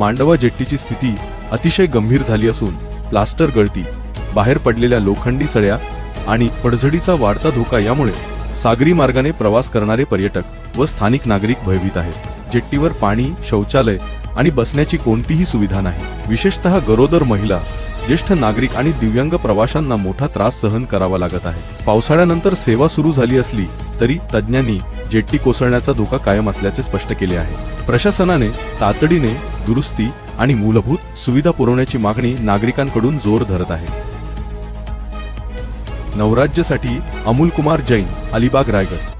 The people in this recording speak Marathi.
मांडवा जेट्टीची स्थिती अतिशय गंभीर झाली असून प्लास्टर गळती बाहेर पडलेल्या लोखंडी सळ्या आणि पडझडीचा वाढता धोका यामुळे सागरी मार्गाने प्रवास करणारे पर्यटक व स्थानिक नागरिक भयभीत आहेत. जेट्टीवर पाणी शौचालय आणि बसण्याची कोणतीही सुविधा नाही. विशेषतः गरोदर महिला ज्येष्ठ नागरिक आणि दिव्यांग प्रवाशांना मोठा त्रास सहन करावा लागत आहे. पावसाळ्यानंतर सेवा सुरू झाली असली तरी तज्ज्ञांनी जेट्टी कोसळण्याचा धोका कायम असल्याचे स्पष्ट केले आहे. प्रशासनाने तातडीने दुरुस्ती आणि मूलभूत सुविधा पुरवण्याची मागणी नागरिकांकडून जोर धरत आहे. नवराज्यसाठी अमोल कुमार जैन अलिबाग रायगड.